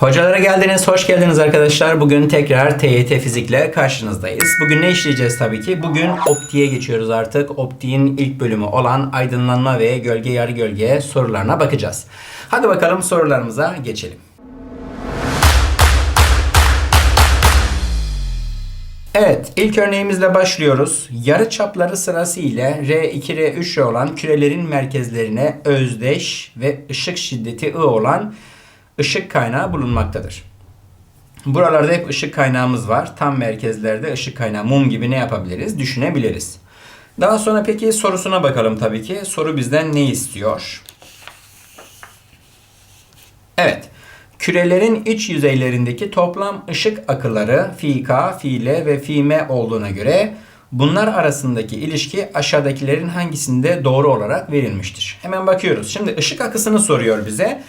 Hocalara geldiniz, hoş geldiniz arkadaşlar. Bugün tekrar TYT Fizik'le karşınızdayız. Bugün ne işleyeceğiz tabii ki? Bugün optiğe geçiyoruz artık. Optiğin ilk bölümü olan aydınlanma ve gölge yarı gölge sorularına bakacağız. Hadi bakalım sorularımıza geçelim. Evet, ilk örneğimizle başlıyoruz. Yarı çapları sırası ile R2, R3 olan kürelerin merkezlerine özdeş ve ışık şiddeti I olan ışık kaynağı bulunmaktadır. Buralarda hep ışık kaynağımız var. Tam merkezlerde ışık kaynağı mum gibi ne yapabiliriz? Düşünebiliriz. Daha sonra peki sorusuna bakalım tabii ki. Soru bizden ne istiyor? Evet. Kürelerin iç yüzeylerindeki toplam ışık akıları fi k, fi l ve fi m olduğuna göre bunlar arasındaki ilişki aşağıdakilerin hangisinde doğru olarak verilmiştir? Hemen bakıyoruz. Şimdi ışık akısını soruyor bize.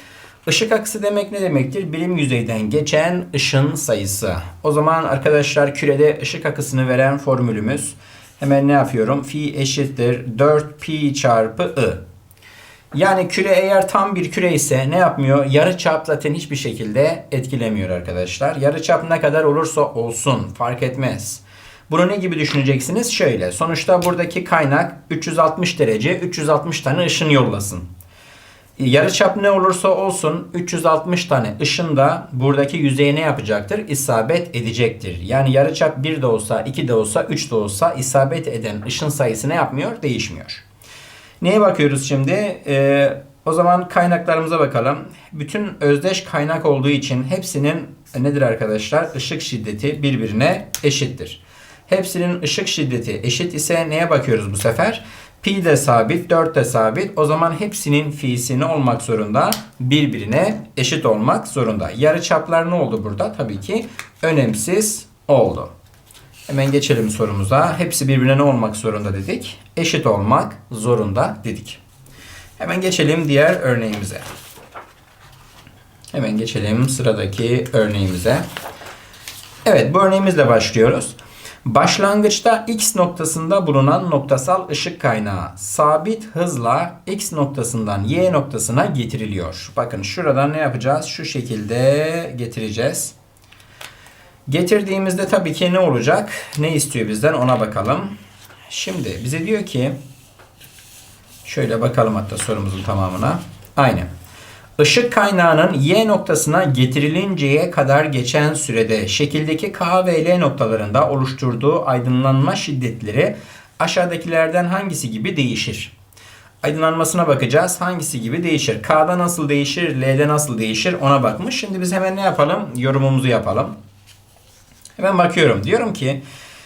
Işık akısı demek ne demektir? Birim yüzeyden geçen ışın sayısı. O zaman arkadaşlar kürede ışık akısını veren formülümüz hemen ne yapıyorum? Fi eşittir 4pi çarpı I. Yani küre eğer tam bir küre ise ne yapmıyor? Yarı çap zaten hiçbir şekilde etkilemiyor arkadaşlar. Yarı çap ne kadar olursa olsun fark etmez. Bunu ne gibi düşüneceksiniz? Şöyle. Sonuçta buradaki kaynak 360 derece 360 tane ışın yollasın. Yarıçap ne olursa olsun 360 tane ışın da buradaki yüzeye ne yapacaktır? İsabet edecektir. Yani yarıçap 1 de olsa, 2 de olsa, 3 de olsa isabet eden ışın sayısı ne yapmıyor? Değişmiyor. Neye bakıyoruz şimdi? Ee, o zaman kaynaklarımıza bakalım. Bütün özdeş kaynak olduğu için hepsinin nedir arkadaşlar? Işık şiddeti birbirine eşittir. Hepsinin ışık şiddeti eşit ise neye bakıyoruz bu sefer? Pi de sabit, 4 de sabit. O zaman hepsinin fi'si ne olmak zorunda? Birbirine eşit olmak zorunda. Yarı çaplar ne oldu burada? Tabii ki önemsiz oldu. Hemen geçelim sorumuza. Hepsi birbirine ne olmak zorunda dedik? Eşit olmak zorunda dedik. Hemen geçelim diğer örneğimize. Hemen geçelim sıradaki örneğimize. Evet bu örneğimizle başlıyoruz. Başlangıçta x noktasında bulunan noktasal ışık kaynağı sabit hızla x noktasından y noktasına getiriliyor. Bakın şuradan ne yapacağız? Şu şekilde getireceğiz. Getirdiğimizde tabii ki ne olacak? Ne istiyor bizden ona bakalım. Şimdi bize diyor ki şöyle bakalım hatta sorumuzun tamamına. Aynen. Işık kaynağının Y noktasına getirilinceye kadar geçen sürede şekildeki K ve L noktalarında oluşturduğu aydınlanma şiddetleri aşağıdakilerden hangisi gibi değişir? Aydınlanmasına bakacağız. Hangisi gibi değişir? K'da nasıl değişir? L'de nasıl değişir? Ona bakmış. Şimdi biz hemen ne yapalım? Yorumumuzu yapalım. Hemen bakıyorum. Diyorum ki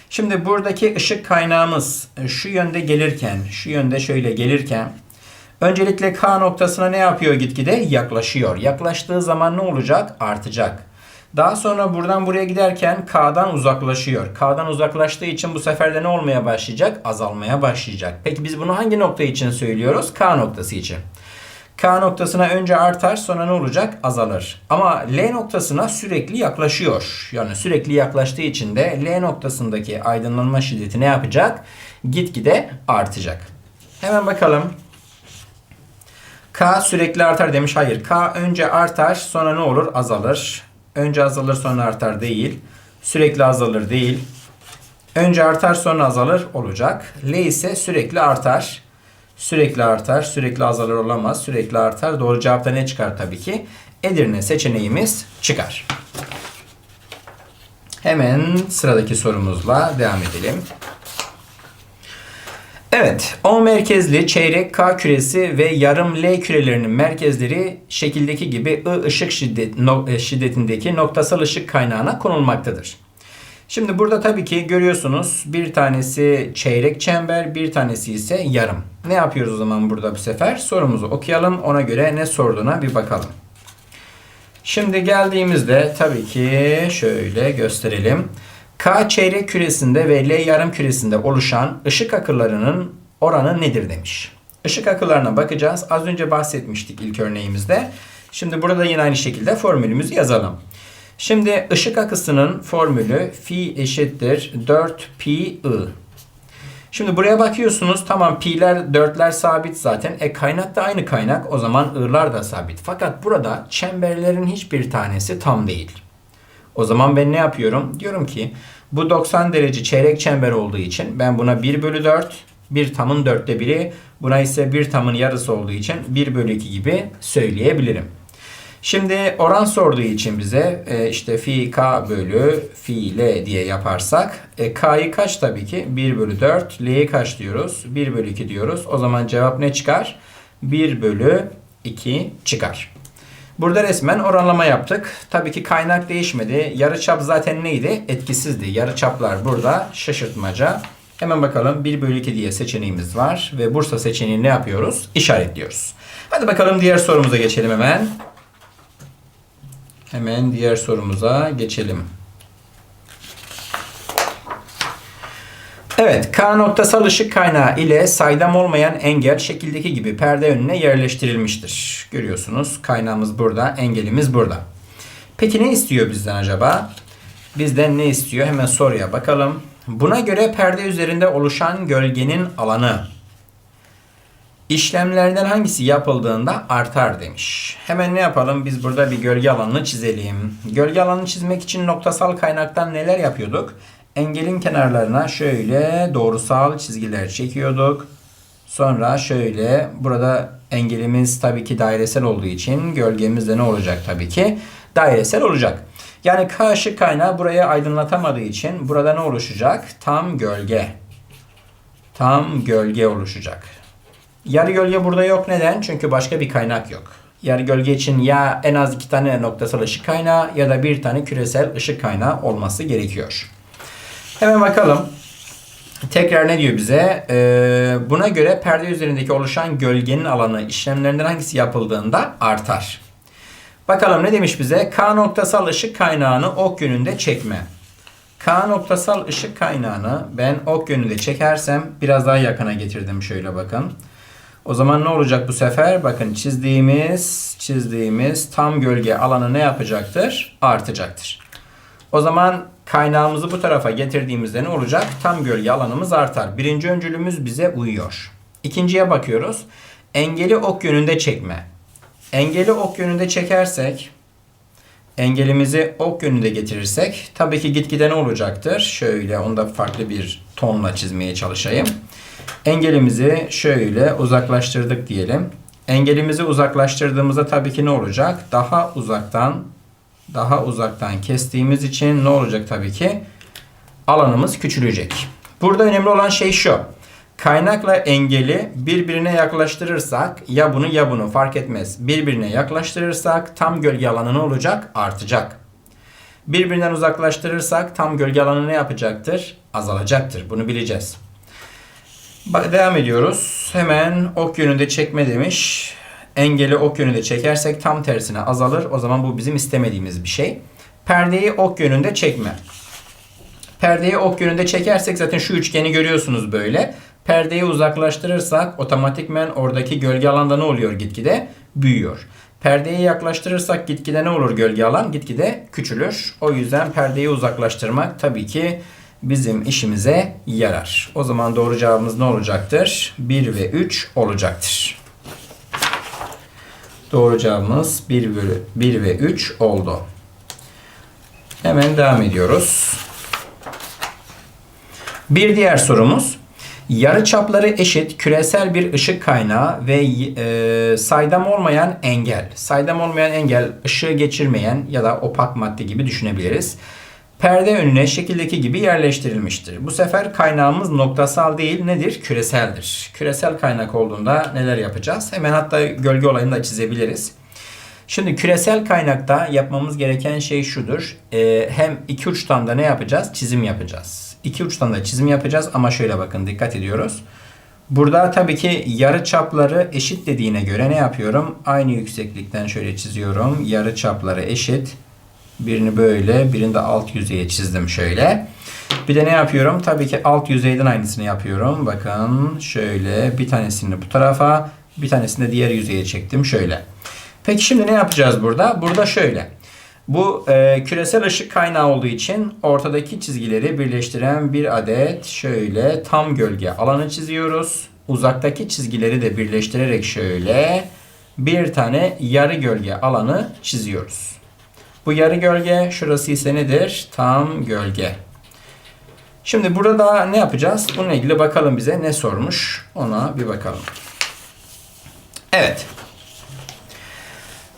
şimdi buradaki ışık kaynağımız şu yönde gelirken, şu yönde şöyle gelirken Öncelikle K noktasına ne yapıyor gitgide? Yaklaşıyor. Yaklaştığı zaman ne olacak? Artacak. Daha sonra buradan buraya giderken K'dan uzaklaşıyor. K'dan uzaklaştığı için bu sefer de ne olmaya başlayacak? Azalmaya başlayacak. Peki biz bunu hangi nokta için söylüyoruz? K noktası için. K noktasına önce artar sonra ne olacak? Azalır. Ama L noktasına sürekli yaklaşıyor. Yani sürekli yaklaştığı için de L noktasındaki aydınlanma şiddeti ne yapacak? Gitgide artacak. Hemen bakalım. K sürekli artar demiş. Hayır. K önce artar sonra ne olur? Azalır. Önce azalır sonra artar değil. Sürekli azalır değil. Önce artar sonra azalır olacak. L ise sürekli artar. Sürekli artar. Sürekli azalır olamaz. Sürekli artar. Doğru cevapta ne çıkar tabii ki? Edirne seçeneğimiz çıkar. Hemen sıradaki sorumuzla devam edelim. Evet, O merkezli çeyrek K küresi ve yarım L kürelerinin merkezleri şekildeki gibi I ışık şiddet, no, e, şiddetindeki noktasal ışık kaynağına konulmaktadır. Şimdi burada tabii ki görüyorsunuz bir tanesi çeyrek çember, bir tanesi ise yarım. Ne yapıyoruz o zaman burada bu sefer? Sorumuzu okuyalım, ona göre ne sorduğuna bir bakalım. Şimdi geldiğimizde tabii ki şöyle gösterelim. K çeyrek küresinde ve L yarım küresinde oluşan ışık akılarının oranı nedir demiş. Işık akılarına bakacağız. Az önce bahsetmiştik ilk örneğimizde. Şimdi burada yine aynı şekilde formülümüzü yazalım. Şimdi ışık akısının formülü fi eşittir 4 pi i. Şimdi buraya bakıyorsunuz tamam pi'ler dörtler sabit zaten. E kaynak da aynı kaynak o zaman i'lar da sabit. Fakat burada çemberlerin hiçbir tanesi tam değil. O zaman ben ne yapıyorum? Diyorum ki bu 90 derece çeyrek çember olduğu için ben buna 1 bölü 4 bir tamın dörtte biri buna ise bir tamın yarısı olduğu için 1 bölü 2 gibi söyleyebilirim. Şimdi oran sorduğu için bize e, işte fi k bölü fi l diye yaparsak e, k'yı kaç tabii ki? 1 bölü 4. L'yi kaç diyoruz? 1 bölü 2 diyoruz. O zaman cevap ne çıkar? 1 bölü 2 çıkar. Burada resmen oranlama yaptık. Tabii ki kaynak değişmedi. Yarıçap zaten neydi? Etkisizdi. Yarıçaplar burada şaşırtmaca. Hemen bakalım 1 bölü 2 diye seçeneğimiz var. Ve Bursa seçeneğini ne yapıyoruz? İşaretliyoruz. Hadi bakalım diğer sorumuza geçelim hemen. Hemen diğer sorumuza geçelim. Evet, K noktasal ışık kaynağı ile saydam olmayan engel şekildeki gibi perde önüne yerleştirilmiştir. Görüyorsunuz kaynağımız burada, engelimiz burada. Peki ne istiyor bizden acaba? Bizden ne istiyor? Hemen soruya bakalım. Buna göre perde üzerinde oluşan gölgenin alanı işlemlerden hangisi yapıldığında artar demiş. Hemen ne yapalım? Biz burada bir gölge alanını çizelim. Gölge alanını çizmek için noktasal kaynaktan neler yapıyorduk? Engelin kenarlarına şöyle doğrusal çizgiler çekiyorduk. Sonra şöyle burada engelimiz tabii ki dairesel olduğu için gölgemiz de ne olacak tabii ki? Dairesel olacak. Yani K ışık kaynağı burayı aydınlatamadığı için burada ne oluşacak? Tam gölge. Tam gölge oluşacak. Yarı gölge burada yok. Neden? Çünkü başka bir kaynak yok. Yarı gölge için ya en az iki tane noktasal ışık kaynağı ya da bir tane küresel ışık kaynağı olması gerekiyor. Hemen bakalım. Tekrar ne diyor bize? Ee, buna göre perde üzerindeki oluşan gölgenin alanı işlemlerinden hangisi yapıldığında artar. Bakalım ne demiş bize? K noktasal ışık kaynağını ok yönünde çekme. K noktasal ışık kaynağını ben ok yönünde çekersem biraz daha yakına getirdim şöyle bakın. O zaman ne olacak bu sefer? Bakın çizdiğimiz çizdiğimiz tam gölge alanı ne yapacaktır? Artacaktır. O zaman kaynağımızı bu tarafa getirdiğimizde ne olacak? Tam gölge alanımız artar. Birinci öncülümüz bize uyuyor. İkinciye bakıyoruz. Engeli ok yönünde çekme. Engeli ok yönünde çekersek engelimizi ok yönünde getirirsek tabii ki gitgide ne olacaktır? Şöyle onu da farklı bir tonla çizmeye çalışayım. Engelimizi şöyle uzaklaştırdık diyelim. Engelimizi uzaklaştırdığımızda tabii ki ne olacak? Daha uzaktan daha uzaktan kestiğimiz için ne olacak tabii ki? Alanımız küçülecek. Burada önemli olan şey şu. Kaynakla engeli birbirine yaklaştırırsak ya bunu ya bunu fark etmez. Birbirine yaklaştırırsak tam gölge alanı ne olacak? Artacak. Birbirinden uzaklaştırırsak tam gölge alanı ne yapacaktır? Azalacaktır. Bunu bileceğiz. Devam ediyoruz. Hemen ok yönünde çekme demiş. Engeli ok yönünde çekersek tam tersine azalır. O zaman bu bizim istemediğimiz bir şey. Perdeyi ok yönünde çekme. Perdeyi ok yönünde çekersek zaten şu üçgeni görüyorsunuz böyle. Perdeyi uzaklaştırırsak otomatikmen oradaki gölge alanda ne oluyor gitgide? Büyüyor. Perdeyi yaklaştırırsak gitgide ne olur gölge alan? Gitgide küçülür. O yüzden perdeyi uzaklaştırmak tabii ki bizim işimize yarar. O zaman doğru cevabımız ne olacaktır? 1 ve 3 olacaktır. Doğru cevabımız 1, bölü, 1 ve 3 oldu. Hemen devam ediyoruz. Bir diğer sorumuz. Yarı çapları eşit küresel bir ışık kaynağı ve e, saydam olmayan engel. Saydam olmayan engel ışığı geçirmeyen ya da opak madde gibi düşünebiliriz. Perde önüne şekildeki gibi yerleştirilmiştir. Bu sefer kaynağımız noktasal değil nedir? Küreseldir. Küresel kaynak olduğunda neler yapacağız? Hemen hatta gölge olayını da çizebiliriz. Şimdi küresel kaynakta yapmamız gereken şey şudur. Ee, hem iki uçtan da ne yapacağız? Çizim yapacağız. İki uçtan da çizim yapacağız ama şöyle bakın dikkat ediyoruz. Burada tabii ki yarı çapları eşit dediğine göre ne yapıyorum? Aynı yükseklikten şöyle çiziyorum. Yarı çapları eşit. Birini böyle, birini de alt yüzeye çizdim şöyle. Bir de ne yapıyorum? Tabii ki alt yüzeyden aynısını yapıyorum. Bakın şöyle bir tanesini bu tarafa, bir tanesini de diğer yüzeye çektim şöyle. Peki şimdi ne yapacağız burada? Burada şöyle. Bu e, küresel ışık kaynağı olduğu için ortadaki çizgileri birleştiren bir adet şöyle tam gölge alanı çiziyoruz. Uzaktaki çizgileri de birleştirerek şöyle bir tane yarı gölge alanı çiziyoruz. Bu yarı gölge şurası ise nedir? Tam gölge. Şimdi burada ne yapacağız? Bununla ilgili bakalım bize ne sormuş. Ona bir bakalım. Evet.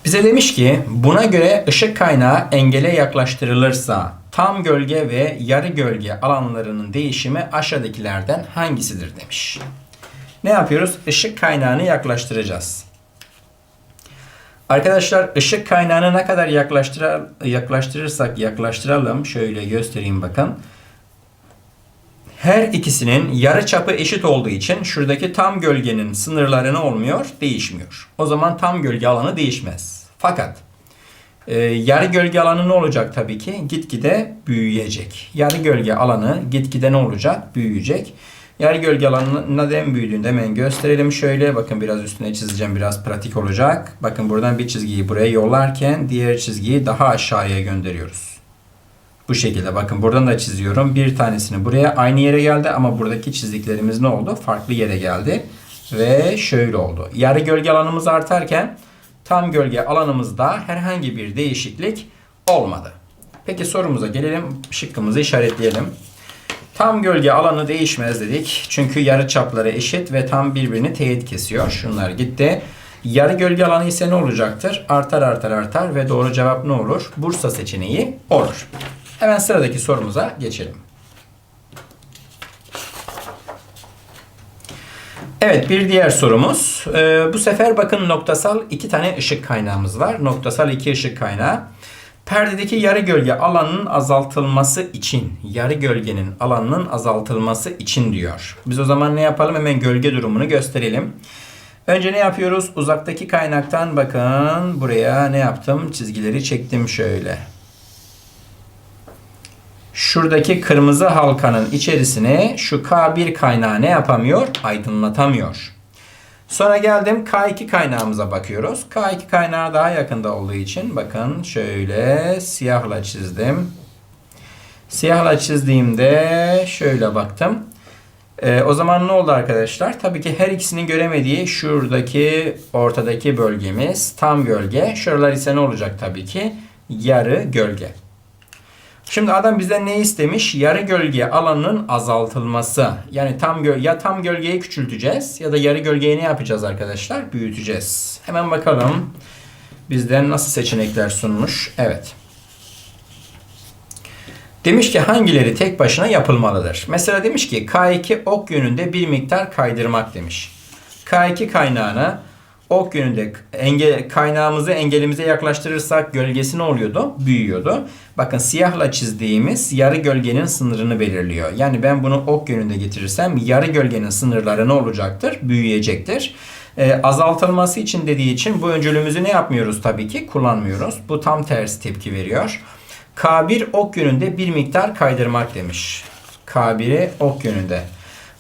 Bize demiş ki buna göre ışık kaynağı engele yaklaştırılırsa tam gölge ve yarı gölge alanlarının değişimi aşağıdakilerden hangisidir demiş. Ne yapıyoruz? Işık kaynağını yaklaştıracağız. Arkadaşlar ışık kaynağını ne kadar yaklaştırar, yaklaştırırsak yaklaştıralım. Şöyle göstereyim bakın. Her ikisinin yarı çapı eşit olduğu için şuradaki tam gölgenin sınırları ne olmuyor? Değişmiyor. O zaman tam gölge alanı değişmez. Fakat e, yarı gölge alanı ne olacak tabii ki? Gitgide büyüyecek. Yarı gölge alanı gitgide ne olacak? Büyüyecek. Yarı gölge alanının neden büyüdüğünü hemen gösterelim. Şöyle bakın biraz üstüne çizeceğim. Biraz pratik olacak. Bakın buradan bir çizgiyi buraya yollarken diğer çizgiyi daha aşağıya gönderiyoruz. Bu şekilde bakın buradan da çiziyorum. Bir tanesini buraya aynı yere geldi ama buradaki çizdiklerimiz ne oldu? Farklı yere geldi. Ve şöyle oldu. Yarı gölge alanımız artarken tam gölge alanımızda herhangi bir değişiklik olmadı. Peki sorumuza gelelim. Şıkkımızı işaretleyelim. Tam gölge alanı değişmez dedik. Çünkü yarı çapları eşit ve tam birbirini teyit kesiyor. Şunlar gitti. Yarı gölge alanı ise ne olacaktır? Artar artar artar ve doğru cevap ne olur? Bursa seçeneği olur. Hemen sıradaki sorumuza geçelim. Evet bir diğer sorumuz. Ee, bu sefer bakın noktasal iki tane ışık kaynağımız var. Noktasal iki ışık kaynağı. Perdedeki yarı gölge alanının azaltılması için, yarı gölgenin alanının azaltılması için diyor. Biz o zaman ne yapalım? Hemen gölge durumunu gösterelim. Önce ne yapıyoruz? Uzaktaki kaynaktan bakın buraya ne yaptım? Çizgileri çektim şöyle. Şuradaki kırmızı halkanın içerisine şu K1 kaynağı ne yapamıyor? Aydınlatamıyor. Sonra geldim K2 kaynağımıza bakıyoruz. K2 kaynağı daha yakında olduğu için bakın şöyle siyahla çizdim. Siyahla çizdiğimde şöyle baktım. Ee, o zaman ne oldu arkadaşlar? Tabii ki her ikisinin göremediği şuradaki ortadaki bölgemiz tam gölge. Şuralar ise ne olacak tabii ki? Yarı gölge. Şimdi adam bizden ne istemiş? Yarı gölge alanının azaltılması. Yani tam göl ya tam gölgeyi küçülteceğiz ya da yarı gölgeyi ne yapacağız arkadaşlar? Büyüteceğiz. Hemen bakalım. Bizden nasıl seçenekler sunmuş? Evet. Demiş ki hangileri tek başına yapılmalıdır? Mesela demiş ki K2 ok yönünde bir miktar kaydırmak demiş. K2 kaynağına ok yönünde engel, kaynağımızı engelimize yaklaştırırsak gölgesi ne oluyordu? Büyüyordu. Bakın siyahla çizdiğimiz yarı gölgenin sınırını belirliyor. Yani ben bunu ok yönünde getirirsem yarı gölgenin sınırları ne olacaktır? Büyüyecektir. Ee, azaltılması için dediği için bu öncülümüzü ne yapmıyoruz tabii ki? Kullanmıyoruz. Bu tam tersi tepki veriyor. K1 ok yönünde bir miktar kaydırmak demiş. K1'i ok yönünde.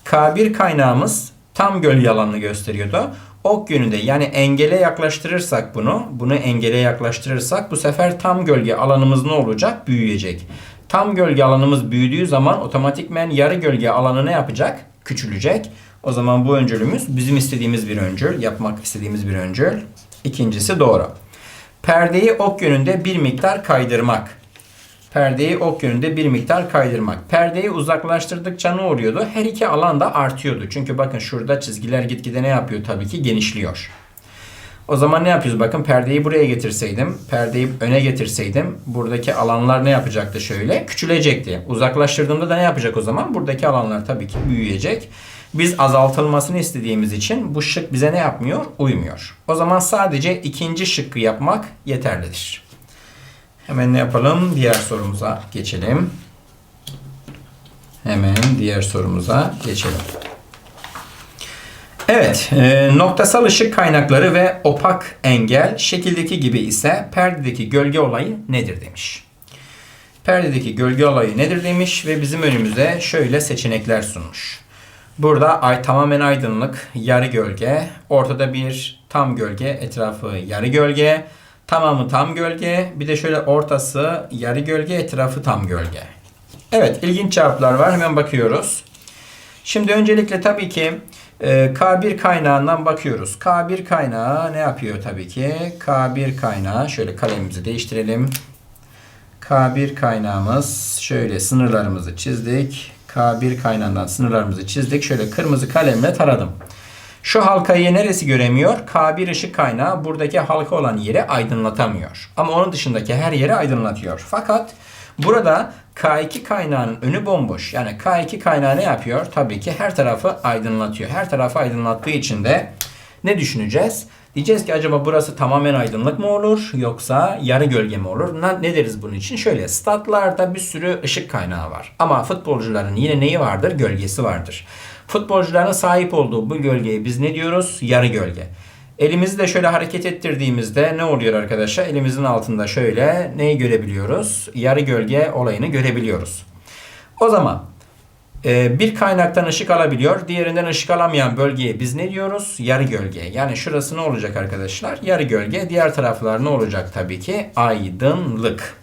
K1 kaynağımız tam gölge alanını gösteriyordu. Ok yönünde yani engele yaklaştırırsak bunu, bunu engele yaklaştırırsak bu sefer tam gölge alanımız ne olacak? Büyüyecek. Tam gölge alanımız büyüdüğü zaman otomatikmen yarı gölge alanı ne yapacak? Küçülecek. O zaman bu öncülümüz bizim istediğimiz bir öncül, yapmak istediğimiz bir öncül. İkincisi doğru. Perdeyi ok yönünde bir miktar kaydırmak. Perdeyi ok yönünde bir miktar kaydırmak. Perdeyi uzaklaştırdıkça ne oluyordu? Her iki alan da artıyordu. Çünkü bakın şurada çizgiler gitgide ne yapıyor? Tabii ki genişliyor. O zaman ne yapıyoruz? Bakın perdeyi buraya getirseydim, perdeyi öne getirseydim buradaki alanlar ne yapacaktı şöyle? Küçülecekti. Uzaklaştırdığımda da ne yapacak o zaman? Buradaki alanlar tabii ki büyüyecek. Biz azaltılmasını istediğimiz için bu şık bize ne yapmıyor? Uymuyor. O zaman sadece ikinci şıkkı yapmak yeterlidir. Hemen ne yapalım? Diğer sorumuza geçelim. Hemen diğer sorumuza geçelim. Evet, e, noktasal ışık kaynakları ve opak engel şekildeki gibi ise perdedeki gölge olayı nedir demiş. Perdedeki gölge olayı nedir demiş ve bizim önümüze şöyle seçenekler sunmuş. Burada ay tamamen aydınlık, yarı gölge, ortada bir tam gölge, etrafı yarı gölge, Tamamı tam gölge. Bir de şöyle ortası yarı gölge, etrafı tam gölge. Evet ilginç cevaplar var. Hemen bakıyoruz. Şimdi öncelikle tabii ki e, K1 kaynağından bakıyoruz. K1 kaynağı ne yapıyor tabii ki? K1 kaynağı şöyle kalemimizi değiştirelim. K1 kaynağımız şöyle sınırlarımızı çizdik. K1 kaynağından sınırlarımızı çizdik. Şöyle kırmızı kalemle taradım. Şu halkayı neresi göremiyor? K1 ışık kaynağı buradaki halka olan yeri aydınlatamıyor. Ama onun dışındaki her yeri aydınlatıyor. Fakat burada K2 kaynağının önü bomboş. Yani K2 kaynağı ne yapıyor? Tabii ki her tarafı aydınlatıyor. Her tarafı aydınlattığı için de ne düşüneceğiz? Diyeceğiz ki acaba burası tamamen aydınlık mı olur yoksa yarı gölge mi olur? Ne, deriz bunun için? Şöyle statlarda bir sürü ışık kaynağı var. Ama futbolcuların yine neyi vardır? Gölgesi vardır. Futbolcuların sahip olduğu bu gölgeye biz ne diyoruz? Yarı gölge. Elimizi de şöyle hareket ettirdiğimizde ne oluyor arkadaşlar? Elimizin altında şöyle neyi görebiliyoruz? Yarı gölge olayını görebiliyoruz. O zaman ee, bir kaynaktan ışık alabiliyor. Diğerinden ışık alamayan bölgeye biz ne diyoruz? Yarı gölge. Yani şurası ne olacak arkadaşlar? Yarı gölge. Diğer taraflar ne olacak tabii ki? Aydınlık.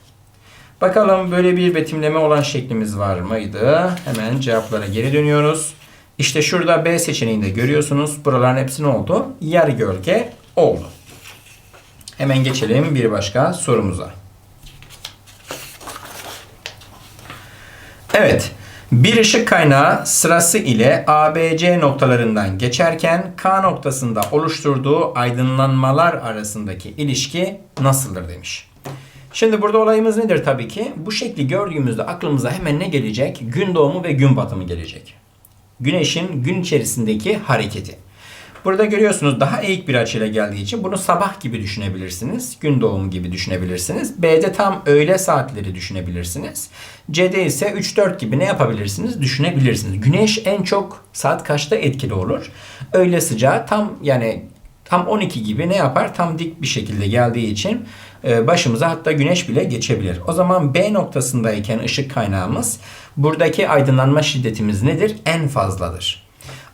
Bakalım böyle bir betimleme olan şeklimiz var mıydı? Hemen cevaplara geri dönüyoruz. İşte şurada B seçeneğinde görüyorsunuz. Buraların hepsi ne oldu? Yarı gölge oldu. Hemen geçelim bir başka sorumuza. Evet. Bir ışık kaynağı sırası ile ABC noktalarından geçerken K noktasında oluşturduğu aydınlanmalar arasındaki ilişki nasıldır demiş. Şimdi burada olayımız nedir tabii ki? Bu şekli gördüğümüzde aklımıza hemen ne gelecek? Gün doğumu ve gün batımı gelecek. Güneşin gün içerisindeki hareketi. Burada görüyorsunuz daha eğik bir açıyla geldiği için bunu sabah gibi düşünebilirsiniz. Gün doğumu gibi düşünebilirsiniz. B'de tam öğle saatleri düşünebilirsiniz. C'de ise 3-4 gibi ne yapabilirsiniz? Düşünebilirsiniz. Güneş en çok saat kaçta etkili olur? Öğle sıcağı tam yani tam 12 gibi ne yapar? Tam dik bir şekilde geldiği için başımıza hatta güneş bile geçebilir. O zaman B noktasındayken ışık kaynağımız buradaki aydınlanma şiddetimiz nedir? En fazladır.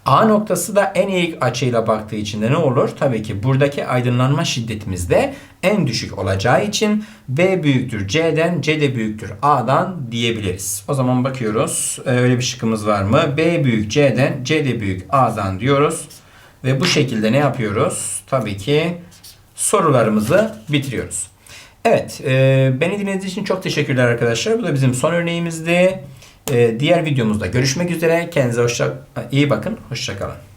A noktası da en eğik açıyla baktığı için de ne olur? Tabii ki buradaki aydınlanma şiddetimiz de en düşük olacağı için B büyüktür C'den, C de büyüktür A'dan diyebiliriz. O zaman bakıyoruz. Ee, öyle bir şıkkımız var mı? B büyük C'den, C de büyük A'dan diyoruz. Ve bu şekilde ne yapıyoruz? Tabii ki sorularımızı bitiriyoruz. Evet, e, beni dinlediğiniz için çok teşekkürler arkadaşlar. Bu da bizim son örneğimizdi. Ee, diğer videomuzda görüşmek üzere. Kendinize hoşça, iyi bakın. Hoşçakalın.